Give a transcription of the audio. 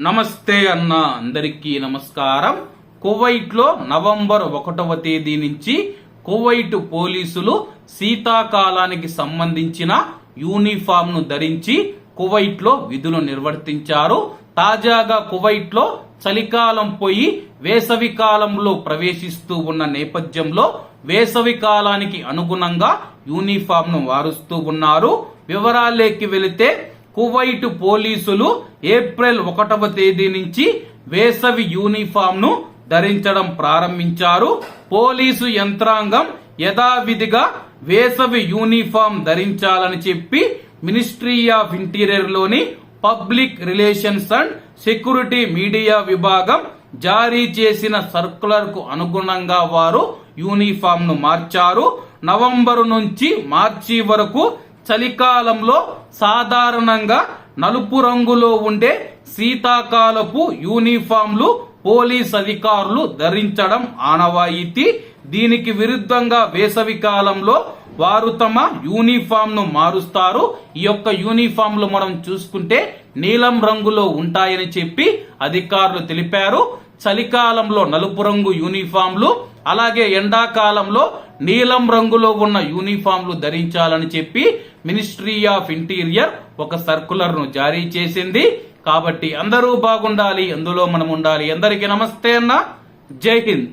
నమస్తే అన్న అందరికీ నమస్కారం. కువైట్లో నవంబర్ ఒకటవ తేదీ నుంచి కువైట్ పోలీసులు శీతాకాలానికి సంబంధించిన యూనిఫామ్ను ధరించి కువైట్లో విధులు నిర్వర్తించారు. తాజాగా కువైట్లో చలికాలం పోయి వేసవి కాలంలో ప్రవేశిస్తూ ఉన్న నేపథ్యంలో వేసవి కాలానికి అనుగుణంగా యూనిఫామ్ను వారుస్తూ ఉన్నారు. వివరాలేకి వెళితే కువైట్ పోలీసులు ఏప్రిల్ ఒకటవ తేదీ నుంచి వేసవి యూనిఫామ్ను ధరించడం ప్రారంభించారు. పోలీసు యంత్రాంగం యథావిధిగా వేసవి యూనిఫామ్ ధరించాలని చెప్పి ministry of ఇంటీరియర్లోని public relations and security media విభాగం జారీ చేసిన సర్కులర్కు అనుగుణంగా వారు యూనిఫామ్ను మార్చారు. నవంబరు నుంచి మార్చి వరకు చలికాలంలో సాధారణంగా నలుపు రంగులో ఉండే శీతాకాలపు యూనిఫామ్లు పోలీస్ అధికారులు ధరించడం ఆనవాయితీ. దీనికి విరుద్ధంగా వేసవి కాలంలో వారు తమ యూనిఫామ్ను మారుస్తారు. ఈ యొక్క యూనిఫామ్లు మనం చూసుకుంటే నీలం రంగులో ఉంటాయని చెప్పి అధికారులు తెలిపారు. చలికాలంలో నలుపు రంగు యూనిఫామ్లు అలాగే ఎండాకాలంలో నీలం రంగులో ఉన్న యూనిఫామ్లు ధరించాలని చెప్పి మినిస్ట్రీ ఆఫ్ ఇంటీరియర్ ఒక సర్కులర్ను జారీ చేసింది. కాబట్టి అందరూ బాగుండాలి అందులో మనం ఉండాలి అందరికీ నమస్తే అన్న. జై హింద్.